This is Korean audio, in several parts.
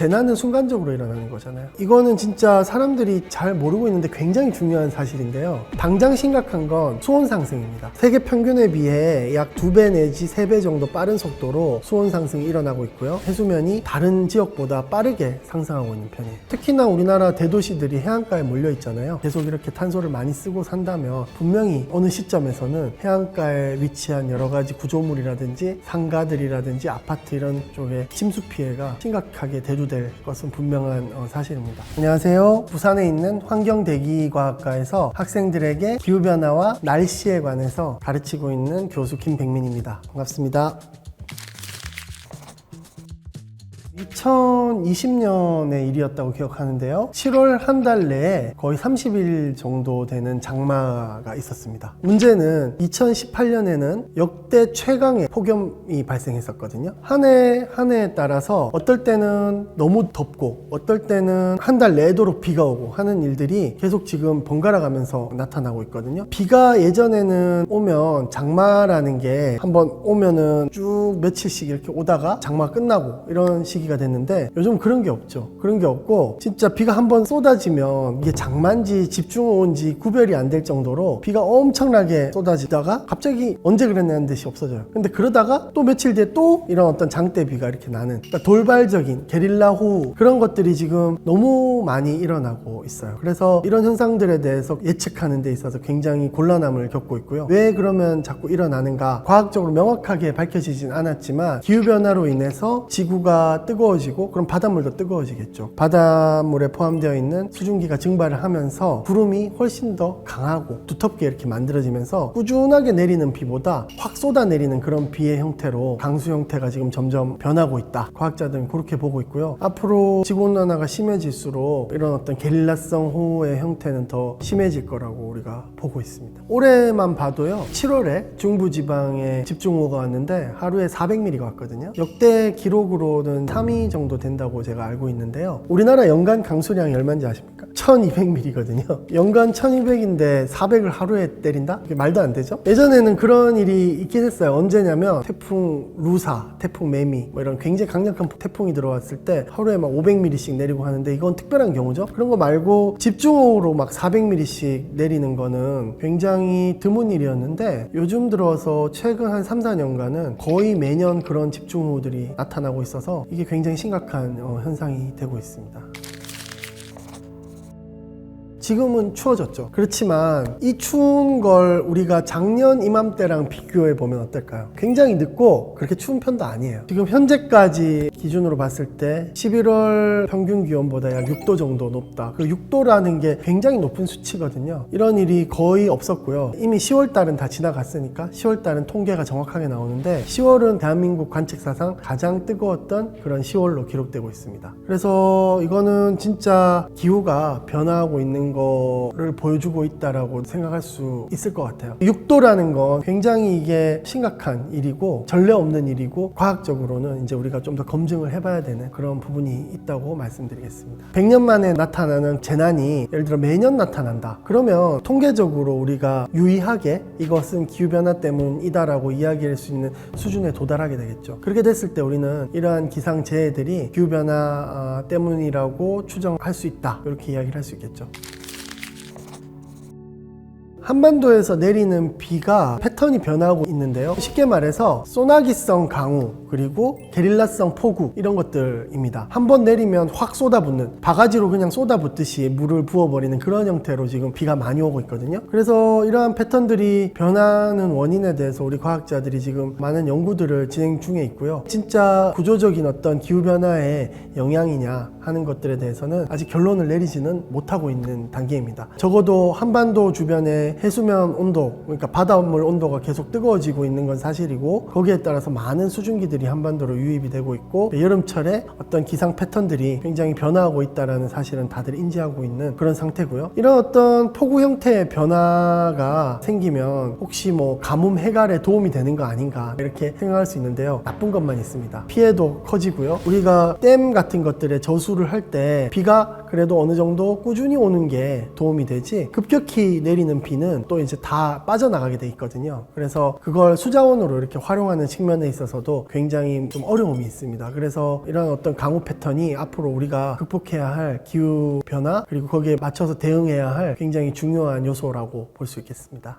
재난은 순간적으로 일어나는 거잖아요. 이거는 진짜 사람들이 잘 모르고 있는데 굉장히 중요한 사실인데요. 당장 심각한 건 수온 상승입니다. 세계 평균에 비해 약 두 배 내지 세 배 정도 빠른 속도로 수온 상승이 일어나고 있고요. 해수면이 다른 지역보다 빠르게 상승하고 있는 편이에요. 특히나 우리나라 대도시들이 해안가에 몰려 있잖아요. 계속 이렇게 탄소를 많이 쓰고 산다면 분명히 어느 시점에서는 해안가에 위치한 여러 가지 구조물이라든지 상가들이라든지 아파트 이런 쪽에 침수 피해가 심각하게 대두 될 것은 분명한 어, 사실입니다. 안녕하세요. 부산에 있는 환경대기과학과에서 학생들에게 기후변화와 날씨에 관해서 가르치고 있는 교수 김백민입니다. 반갑습니다. 2020년의 일이었다고 기억하는데요. 7월 한 달 내에 거의 30일 정도 되는 장마가 있었습니다. 문제는 2018년에는 역대 최강의 폭염이 발생했었거든요. 한 해 한 해에 따라서 어떨 때는 너무 덥고 어떨 때는 한 달 내도록 비가 오고 하는 일들이 계속 지금 번갈아 가면서 나타나고 있거든요. 비가 예전에는 오면 장마라는 게 한번 오면은 쭉 며칠씩 이렇게 오다가 장마 끝나고 이런 시기가 됐는 데 요즘 그런 게 없죠. 그런 게 없고 진짜 비가 한번 쏟아지면 이게 장마인지 집중호우인지 구별이 안 될 정도로 비가 엄청나게 쏟아지다가 갑자기 언제 그랬냐는 듯이 없어져요. 근데 그러다가 또 며칠 뒤에 또 이런 어떤 장대비가 이렇게 나는 그러니까 돌발적인 게릴라 호우 그런 것들이 지금 너무 많이 일어나고 있어요. 그래서 이런 현상들에 대해서 예측하는 데 있어서 굉장히 곤란함을 겪고 있고요. 왜 그러면 자꾸 일어나는가? 과학적으로 명확하게 밝혀지진 않았지만 기후변화로 인해서 지구가 뜨거워지 고 그럼 바닷물도 뜨거워지겠죠. 바닷물에 포함되어 있는 수증기가 증발을 하면서 구름이 훨씬 더 강하고 두텁게 이렇게 만들어지면서 꾸준하게 내리는 비보다 확 쏟아내리는 그런 비의 형태로 강수 형태가 지금 점점 변하고 있다. 과학자들은 그렇게 보고 있고요. 앞으로 지구온난화가 심해질수록 이런 어떤 게릴라성 호우의 형태는 더 심해질 거라고 우리가 보고 있습니다. 올해만 봐도요. 7월에 중부지방에 집중호우가 왔는데 하루에 400mm가 왔거든요. 역대 기록으로는 3위 정도 된다고 제가 알고 있는데요. 우리나라 연간 강수량이 얼마인지 아십니까? 1200mm거든요. 연간 1200인데 400을 하루에 때린다? 이게 말도 안 되죠? 예전에는 그런 일이 있긴 했어요. 언제냐면 태풍 루사, 태풍 매미 뭐 이런 굉장히 강력한 태풍이 들어왔을 때 하루에 막 500mm씩 내리고 하는데 이건 특별한 경우죠. 그런 거 말고 집중호우로 막 400mm씩 내리는 거는 굉장히 드문 일이었는데 요즘 들어서 최근 한 3, 4년간은 거의 매년 그런 집중호우들이 나타나고 있어서 이게 굉장히 심각한 어, 현상이 되고 있습니다. 지금은 추워졌죠. 그렇지만 이 추운 걸 우리가 작년 이맘때랑 비교해 보면 어떨까요? 굉장히 늦고 그렇게 추운 편도 아니에요. 지금 현재까지 기준으로 봤을 때 11월 평균 기온보다 약 6도 정도 높다. 그 6도라는 게 굉장히 높은 수치거든요. 이런 일이 거의 없었고요. 이미 10월 달은 다 지나갔으니까 10월 달은 통계가 정확하게 나오는데 10월은 대한민국 관측사상 가장 뜨거웠던 그런 10월로 기록되고 있습니다. 그래서 이거는 진짜 기후가 변화하고 있는 거를 보여주고 있다라고 생각할 수 있을 것 같아요. 6도라는 건 굉장히 이게 심각한 일이고 전례 없는 일이고 과학적으로는 이제 우리가 좀 더 검증을 해봐야 되는 그런 부분이 있다고 말씀드리겠습니다. 100년 만에 나타나는 재난이 예를 들어 매년 나타난다. 그러면 통계적으로 우리가 유의하게 이것은 기후변화 때문이다라고 이야기할 수 있는 수준에 도달하게 되겠죠. 그렇게 됐을 때 우리는 이러한 기상재해들이 기후변화 아, 때문이라고 추정할 수 있다. 이렇게 이야기를 할 수 있겠죠. 한반도에서 내리는 비가 패턴이 변하고 있는데요. 쉽게 말해서 소나기성 강우 그리고 게릴라성 폭우 이런 것들입니다. 한 번 내리면 확 쏟아붓는 바가지로 그냥 쏟아붓듯이 물을 부어버리는 그런 형태로 지금 비가 많이 오고 있거든요. 그래서 이러한 패턴들이 변하는 원인에 대해서 우리 과학자들이 지금 많은 연구들을 진행 중에 있고요. 진짜 구조적인 어떤 기후 변화의 영향이냐 하는 것들에 대해서는 아직 결론을 내리지는 못하고 있는 단계입니다. 적어도 한반도 주변에 해수면 온도, 그러니까 바닷물 온도 가 계속 뜨거워지고 있는 건 사실이고 거기에 따라서 많은 수증기들이 한반도로 유입이 되고 있고 여름철에 어떤 기상 패턴들이 굉장히 변화하고 있다는 사실은 다들 인지하고 있는 그런 상태고요. 이런 어떤 폭우 형태의 변화가 생기면 혹시 뭐 가뭄 해갈에 도움이 되는 거 아닌가 이렇게 생각할 수 있는데요. 나쁜 것만 있습니다. 피해도 커지고요. 우리가 댐 같은 것들에 저수를 할 때 비가 그래도 어느 정도 꾸준히 오는 게 도움이 되지 급격히 내리는 비는 또 이제 다 빠져나가게 돼 있거든요. 그래서 그걸 수자원으로 이렇게 활용하는 측면에 있어서도 굉장히 좀 어려움이 있습니다. 그래서 이런 어떤 강우 패턴이 앞으로 우리가 극복해야 할 기후 변화 그리고 거기에 맞춰서 대응해야 할 굉장히 중요한 요소라고 볼 수 있겠습니다.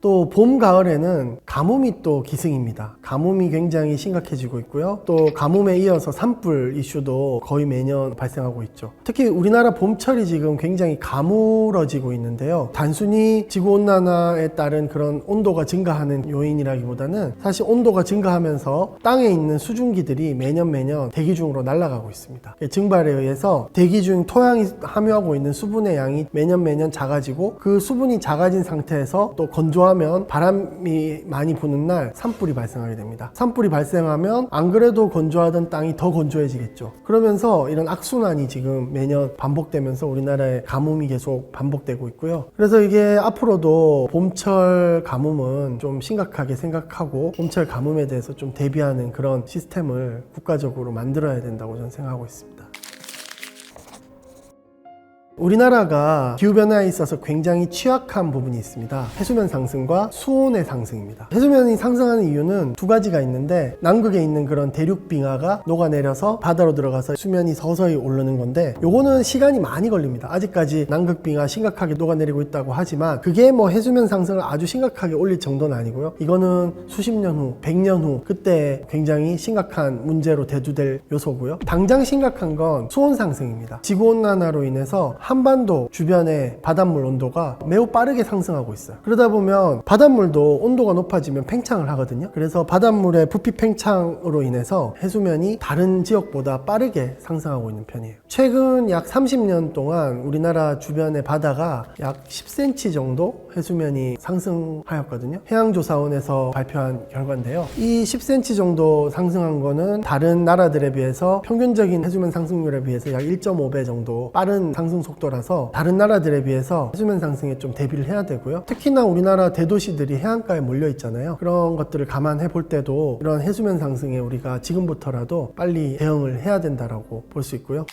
또 봄, 가을에는 가뭄이 또 기승입니다. 가뭄이 굉장히 심각해지고 있고요. 또 가뭄에 이어서 산불 이슈도 거의 매년 발생하고 있죠. 특히 우리나라 봄철이 지금 굉장히 가물어지고 있는데요. 단순히 지구온난화에 따른 그런 온도가 증가하는 요인이라기보다는 사실 온도가 증가하면서 땅에 있는 수증기들이 매년 매년 대기 중으로 날아가고 있습니다. 증발에 의해서 대기 중 토양이 함유하고 있는 수분의 양이 매년 매년 작아지고 그 수분이 작아진 상태에서 또 건조 하면 바람이 많이 부는 날 산불이 발생하게 됩니다. 산불이 발생하면 안 그래도 건조하던 땅이 더 건조해지겠죠. 그러면서 이런 악순환이 지금 매년 반복되면서 우리나라의 가뭄이 계속 반복되고 있고요. 그래서 이게 앞으로도 봄철 가뭄은 좀 심각하게 생각하고 봄철 가뭄에 대해서 좀 대비하는 그런 시스템을 국가적으로 만들어야 된다고 저는 생각하고 있습니다. 우리나라가 기후변화에 있어서 굉장히 취약한 부분이 있습니다. 해수면 상승과 수온의 상승입니다. 해수면이 상승하는 이유는 두 가지가 있는데 남극에 있는 그런 대륙 빙하가 녹아내려서 바다로 들어가서 수면이 서서히 오르는 건데 요거는 시간이 많이 걸립니다. 아직까지 남극 빙하 심각하게 녹아내리고 있다고 하지만 그게 뭐 해수면 상승을 아주 심각하게 올릴 정도는 아니고요. 이거는 수십 년 후, 백 년 후 그때 굉장히 심각한 문제로 대두될 요소고요. 당장 심각한 건 수온 상승입니다. 지구 온난화로 인해서 한반도 주변의 바닷물 온도가 매우 빠르게 상승하고 있어요. 그러다 보면 바닷물도 온도가 높아지면 팽창을 하거든요. 그래서 바닷물의 부피 팽창으로 인해서 해수면이 다른 지역보다 빠르게 상승하고 있는 편이에요. 최근 약 30년 동안 우리나라 주변의 바다가 약 10cm 정도 해수면이 상승하였거든요. 해양조사원에서 발표한 결과인데요. 이 10cm 정도 상승한 거는 다른 나라들에 비해서 평균적인 해수면 상승률에 비해서 약 1.5배 정도 빠른 상승 속도라서 다른 나라들에 비해서 해수면 상승에 좀 대비를 해야 되고요. 특히나 우리나라 대도시들이 해안가에 몰려 있잖아요. 그런 것들을 감안해 볼 때도 이런 해수면 상승에 우리가 지금부터라도 빨리 대응을 해야 된다라고 볼 수 있고요.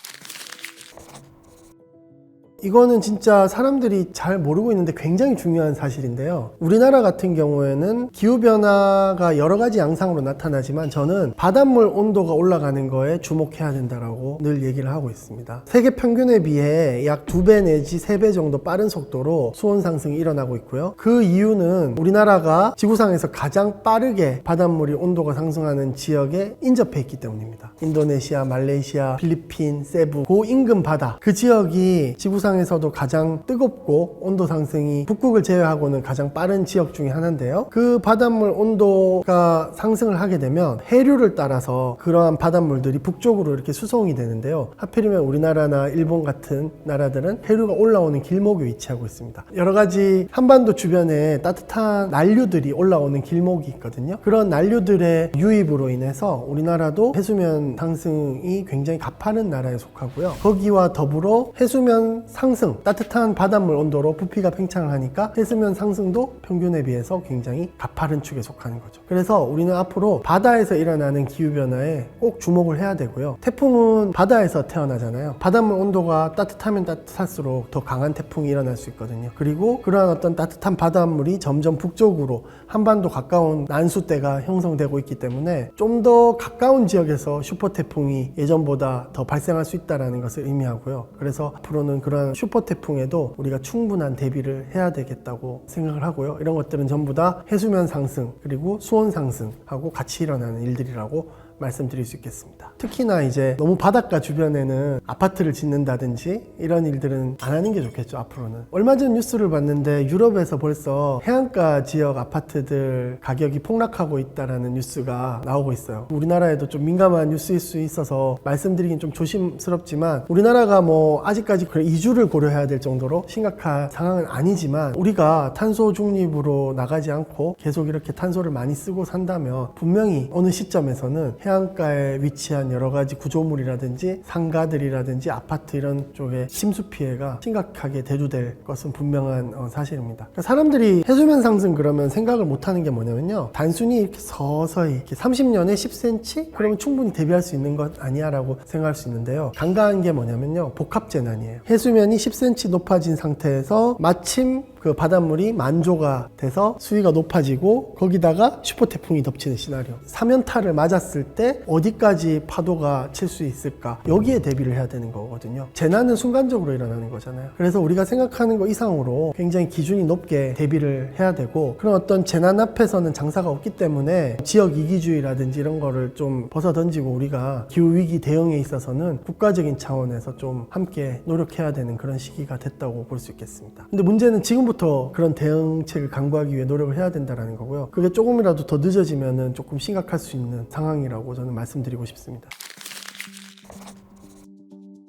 이거는 진짜 사람들이 잘 모르고 있는데 굉장히 중요한 사실인데요. 우리나라 같은 경우에는 기후변화가 여러 가지 양상으로 나타나지만 저는 바닷물 온도가 올라가는 거에 주목해야 된다라고 늘 얘기를 하고 있습니다. 세계 평균에 비해 약 두 배 내지 세 배 정도 빠른 속도로 수온 상승이 일어나고 있고요. 그 이유는 우리나라가 지구상에서 가장 빠르게 바닷물이 온도가 상승하는 지역에 인접해 있기 때문입니다. 인도네시아, 말레이시아, 필리핀, 세부, 그 인근 바다 그 지역이 지구상 지구상에서도 가장 뜨겁고 온도 상승이 북극을 제외하고는 가장 빠른 지역 중에 하나인데요. 그 바닷물 온도가 상승을 하게 되면 해류를 따라서 그러한 바닷물들이 북쪽으로 이렇게 수송이 되는데요. 하필이면 우리나라나 일본 같은 나라들은 해류가 올라오는 길목에 위치하고 있습니다. 여러 가지 한반도 주변에 따뜻한 난류들이 올라오는 길목이 있거든요. 그런 난류들의 유입으로 인해서 우리나라도 해수면 상승이 굉장히 가파른 나라에 속하고요. 거기와 더불어 해수면 상승, 따뜻한 바닷물 온도로 부피가 팽창을 하니까 해수면 상승도 평균에 비해서 굉장히 가파른 축에 속하는 거죠. 그래서 우리는 앞으로 바다에서 일어나는 기후변화에 꼭 주목을 해야 되고요. 태풍은 바다에서 태어나잖아요. 바닷물 온도가 따뜻하면 따뜻할수록 더 강한 태풍이 일어날 수 있거든요. 그리고 그러한 어떤 따뜻한 바닷물이 점점 북쪽으로 한반도 가까운 난수대가 형성되고 있기 때문에 좀 더 가까운 지역에서 슈퍼 태풍이 예전보다 더 발생할 수 있다는 것을 의미하고요. 그래서 앞으로는 그런 슈퍼 태풍에도 우리가 충분한 대비를 해야 되겠다고 생각을 하고요. 이런 것들은 전부 다 해수면 상승 그리고 수온 상승하고 같이 일어나는 일들이라고 말씀드릴 수 있겠습니다. 특히나 이제 너무 바닷가 주변에는 아파트를 짓는다든지 이런 일들은 안 하는 게 좋겠죠, 앞으로는. 얼마 전 뉴스를 봤는데 유럽에서 벌써 해안가 지역 아파트들 가격이 폭락하고 있다라는 뉴스가 나오고 있어요. 우리나라에도 좀 민감한 뉴스일 수 있어서 말씀드리긴 좀 조심스럽지만 우리나라가 뭐 아직까지 그 이주를 고려해야 될 정도로 심각한 상황은 아니지만 우리가 탄소 중립으로 나가지 않고 계속 이렇게 탄소를 많이 쓰고 산다면 분명히 어느 시점에서는 해안가에 위치한 여러 가지 구조물이라든지 상가들이라든지 아파트 이런 쪽에 침수 피해가 심각하게 대두될 것은 분명한 어, 사실입니다. 그러니까 사람들이 해수면 상승 그러면 생각을 못하는 게 뭐냐면요. 단순히 이렇게 서서히 이렇게 30년에 10cm 그러면 충분히 대비할 수 있는 것 아니야라고 생각할 수 있는데요. 간과한 게 뭐냐면요. 복합 재난이에요. 해수면이 10cm 높아진 상태에서 마침 그 바닷물이 만조가 돼서 수위가 높아지고 거기다가 슈퍼 태풍이 덮치는 시나리오. 사면타를 맞았을 때 어디까지 파도가 칠 수 있을까? 여기에 대비를 해야 되는 거거든요. 재난은 순간적으로 일어나는 거잖아요. 그래서 우리가 생각하는 거 이상으로 굉장히 기준이 높게 대비를 해야 되고 그런 어떤 재난 앞에서는 장사가 없기 때문에 지역 이기주의라든지 이런 거를 좀 벗어 던지고 우리가 기후 위기 대응에 있어서는 국가적인 차원에서 좀 함께 노력해야 되는 그런 시기가 됐다고 볼 수 있겠습니다. 근데 문제는 지금부터 그런 대응책을 강구하기 위해 노력을 해야 된다는 거고요. 그게 조금이라도 더 늦어지면은 조금 심각할 수 있는 상황이라고 저는 말씀드리고 싶습니다.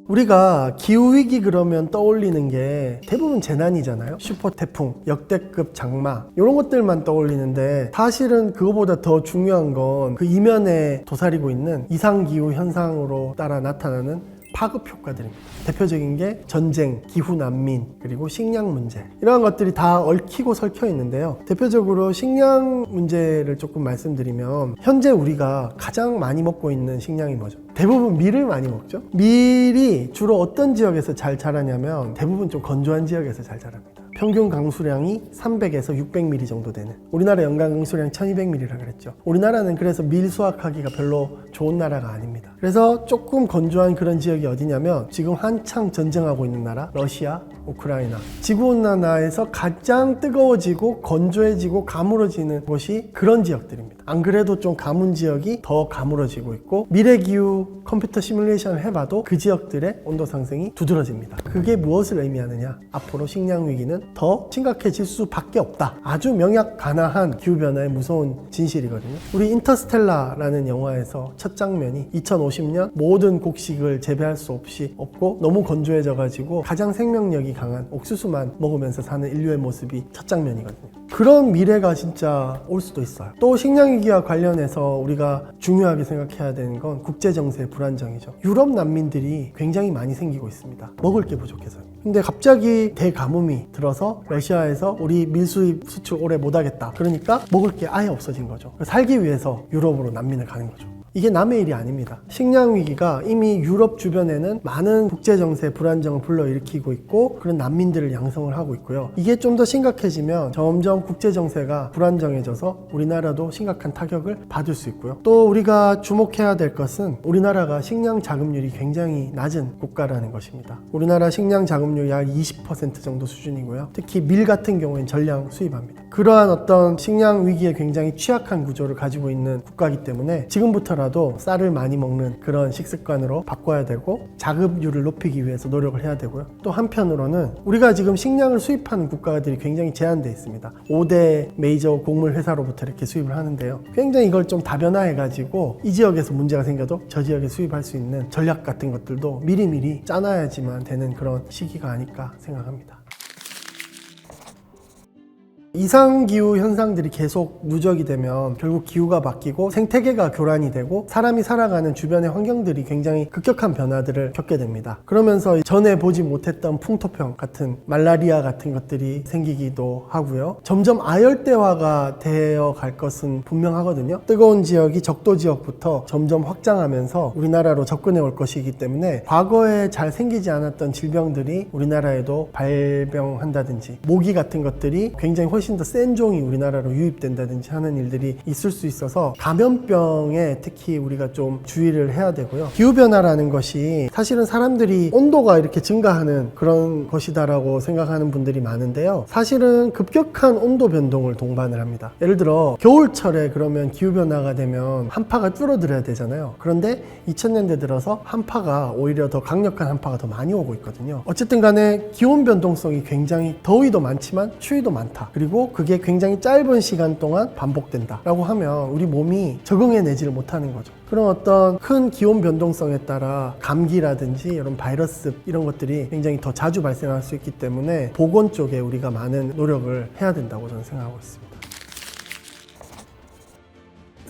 우리가 기후위기 그러면 떠올리는 게 대부분 재난이잖아요. 슈퍼 태풍, 역대급 장마, 이런 것들만 떠올리는데 사실은 그거보다 더 중요한 건 그 이면에 도사리고 있는 이상기후 현상으로 따라 나타나는 파급 효과들입니다. 대표적인 게 전쟁, 기후 난민, 그리고 식량 문제. 이러한 것들이 다 얽히고 설켜 있는데요. 대표적으로 식량 문제를 조금 말씀드리면 현재 우리가 가장 많이 먹고 있는 식량이 뭐죠? 대부분 밀을 많이 먹죠. 밀이 주로 어떤 지역에서 잘 자라냐면 대부분 좀 건조한 지역에서 잘 자랍니다. 평균 강수량이 300에서 600mm 정도 되는 우리나라 연간 강수량 1200mm라 그랬죠. 우리나라는 그래서 밀 수확하기가 별로 좋은 나라가 아닙니다. 그래서 조금 건조한 그런 지역이 어디냐면 지금 한창 전쟁하고 있는 나라 러시아, 우크라이나 지구온난화에서 가장 뜨거워지고 건조해지고 가물어지는 곳이 그런 지역들입니다. 안 그래도 좀 가문 지역이 더 가물어지고 있고 미래 기후 컴퓨터 시뮬레이션을 해봐도 그 지역들의 온도 상승이 두드러집니다. 그게 무엇을 의미하느냐? 앞으로 식량 위기는 더 심각해질 수밖에 없다. 아주 명약 가나한 기후 변화의 무서운 진실이거든요. 우리 인터스텔라라는 영화에서 첫 장면이 2050년 모든 곡식을 재배할 수 없이 없고 너무 건조해져 가지고 가장 생명력이 강한 옥수수만 먹으면서 사는 인류의 모습이 첫 장면이거든요. 그런 미래가 진짜 올 수도 있어요. 또 식량 위기와 관련해서 우리가 중요하게 생각해야 되는 건 국제 정세의 불안정이죠. 유럽 난민들이 굉장히 많이 생기고 있습니다. 먹을 게 부족해서요. 근데 갑자기 대가뭄이 들어서 러시아에서 우리 밀수입 수출 오래 못 하겠다. 그러니까 먹을 게 아예 없어진 거죠. 살기 위해서 유럽으로 난민을 가는 거죠. 이게 남의 일이 아닙니다. 식량 위기가 이미 유럽 주변에는 많은 국제 정세 불안정을 불러일으키고 있고 그런 난민들을 양성을 하고 있고요. 이게 좀 더 심각해지면 점점 국제 정세가 불안정해져서 우리나라도 심각한 타격을 받을 수 있고요. 또 우리가 주목해야 될 것은 우리나라가 식량 자급률이 굉장히 낮은 국가라는 것입니다. 우리나라 식량 자급률이 약 20% 정도 수준이고요. 특히 밀 같은 경우엔 전량 수입합니다. 그러한 어떤 식량 위기에 굉장히 취약한 구조를 가지고 있는 국가이기 때문에 지금부터 라도 쌀을 많이 먹는 그런 식습관으로 바꿔야 되고 자급률을 높이기 위해서 노력을 해야 되고요. 또 한편으로는 우리가 지금 식량을 수입하는 국가들이 굉장히 제한되어 있습니다. 5대 메이저 곡물 회사로부터 이렇게 수입을 하는데요. 굉장히 이걸 좀 다변화해 가지고 이 지역에서 문제가 생겨도 저 지역에 수입할 수 있는 전략 같은 것들도 미리미리 짜놔야지만 되는 그런 시기가 아닐까 생각합니다. 이상기후 현상들이 계속 누적이 되면 결국 기후가 바뀌고 생태계가 교란이 되고 사람이 살아가는 주변의 환경들이 굉장히 급격한 변화들을 겪게 됩니다. 그러면서 전에 보지 못했던 풍토병 같은 말라리아 같은 것들이 생기기도 하고요. 점점 아열대화가 되어 갈 것은 분명하거든요. 뜨거운 지역이 적도 지역부터 점점 확장하면서 우리나라로 접근해 올 것이기 때문에 과거에 잘 생기지 않았던 질병들이 우리나라에도 발병한다든지 모기 같은 것들이 굉장히 훨씬 더 센 종이 우리나라로 유입된다든지 하는 일들이 있을 수 있어서 감염병에 특히 우리가 좀 주의를 해야 되고요. 기후변화라는 것이 사실은 사람들이 온도가 이렇게 증가하는 그런 것이다라고 생각하는 분들이 많은데요. 사실은 급격한 온도 변동을 동반을 합니다. 예를 들어 겨울철에 그러면 기후변화가 되면 한파가 줄어들어야 되잖아요. 그런데 2000년대 들어서 한파가 오히려 더 강력한 한파가 더 많이 오고 있거든요. 어쨌든 간에 기온 변동성이 굉장히 더위도 많지만 추위도 많다. 그리고 그게 굉장히 짧은 시간 동안 반복된다. 라고 하면 우리 몸이 적응해내지를 못하는 거죠. 그런 어떤 큰 기온 변동성에 따라 감기라든지 이런 바이러스 이런 것들이 굉장히 더 자주 발생할 수 있기 때문에 보건 쪽에 우리가 많은 노력을 해야 된다고 저는 생각하고 있습니다.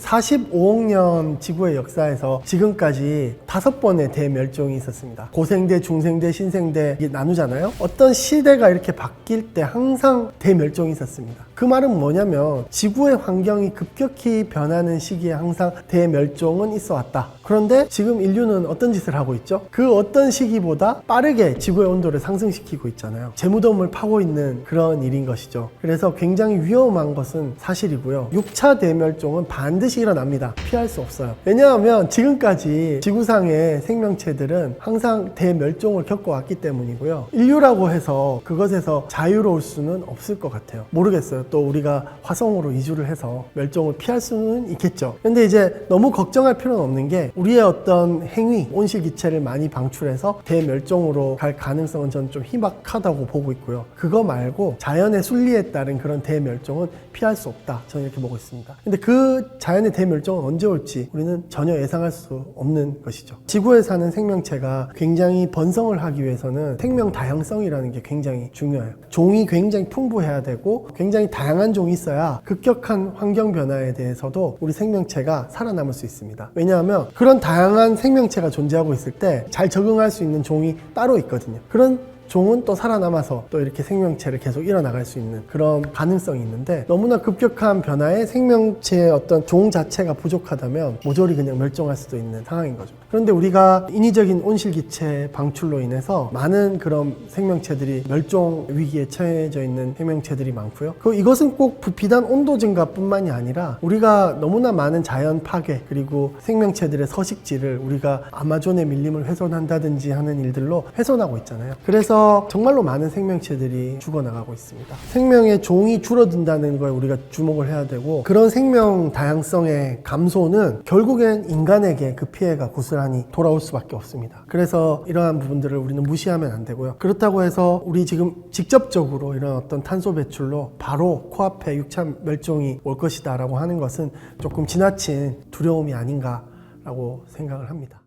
45억 년 지구의 역사에서 지금까지 다섯 번의 대멸종이 있었습니다. 고생대, 중생대, 신생대 이게 나누잖아요. 어떤 시대가 이렇게 바뀔 때 항상 대멸종이 있었습니다. 그 말은 뭐냐면 지구의 환경이 급격히 변하는 시기에 항상 대멸종은 있어 왔다. 그런데 지금 인류는 어떤 짓을 하고 있죠? 그 어떤 시기보다 빠르게 지구의 온도를 상승시키고 있잖아요. 재무덤을 파고 있는 그런 일인 것이죠. 그래서 굉장히 위험한 것은 사실이고요. 6차 대멸종은 반드시 일어납니다. 피할 수 없어요. 왜냐하면 지금까지 지구상의 생명체들은 항상 대멸종을 겪어왔기 때문이고요. 인류라고 해서 그것에서 자유로울 수는 없을 것 같아요. 모르겠어요. 또 우리가 화성으로 이주를 해서 멸종을 피할 수는 있겠죠. 근데 이제 너무 걱정할 필요는 없는 게 우리의 어떤 행위, 온실 기체를 많이 방출해서 대멸종으로 갈 가능성은 저는 좀 희박하다고 보고 있고요. 그거 말고 자연의 순리에 따른 그런 대멸종은 피할 수 없다. 저는 이렇게 보고 있습니다. 근데 그 자연의 대멸종은 언제 올지 우리는 전혀 예상할 수 없는 것이죠. 지구에 사는 생명체가 굉장히 번성을 하기 위해서는 생명 다양성이라는 게 굉장히 중요해요. 종이 굉장히 풍부해야 되고 굉장히 다양한 종이 있어야 급격한 환경 변화에 대해서도 우리 생명체가 살아남을 수 있습니다. 왜냐하면 그런 다양한 생명체가 존재하고 있을 때 잘 적응할 수 있는 종이 따로 있거든요. 그런 종은 또 살아남아서 또 이렇게 생명체를 계속 일어나갈 수 있는 그런 가능성이 있는데 너무나 급격한 변화에 생명체의 어떤 종 자체가 부족하다면 모조리 그냥 멸종할 수도 있는 상황인 거죠. 그런데 우리가 인위적인 온실기체 방출로 인해서 많은 그런 생명체들이 멸종 위기에 처해져 있는 생명체들이 많고요. 그 이것은 꼭 부- 비단 온도 증가뿐만이 아니라 우리가 너무나 많은 자연 파괴 그리고 생명체들의 서식지를 우리가 아마존의 밀림을 훼손한다든지 하는 일들로 훼손하고 있잖아요. 그래서 정말로 많은 생명체들이 죽어나가고 있습니다. 생명의 종이 줄어든다는 거에 우리가 주목을 해야 되고 그런 생명 다양성의 감소는 결국엔 인간에게 그 피해가 고스란히 돌아올 수밖에 없습니다. 그래서 이러한 부분들을 우리는 무시하면 안 되고요. 그렇다고 해서 우리 지금 직접적으로 이런 어떤 탄소 배출로 바로 코앞에 6차 멸종이 올 것이다라고 하는 것은 조금 지나친 두려움이 아닌가라고 생각을 합니다.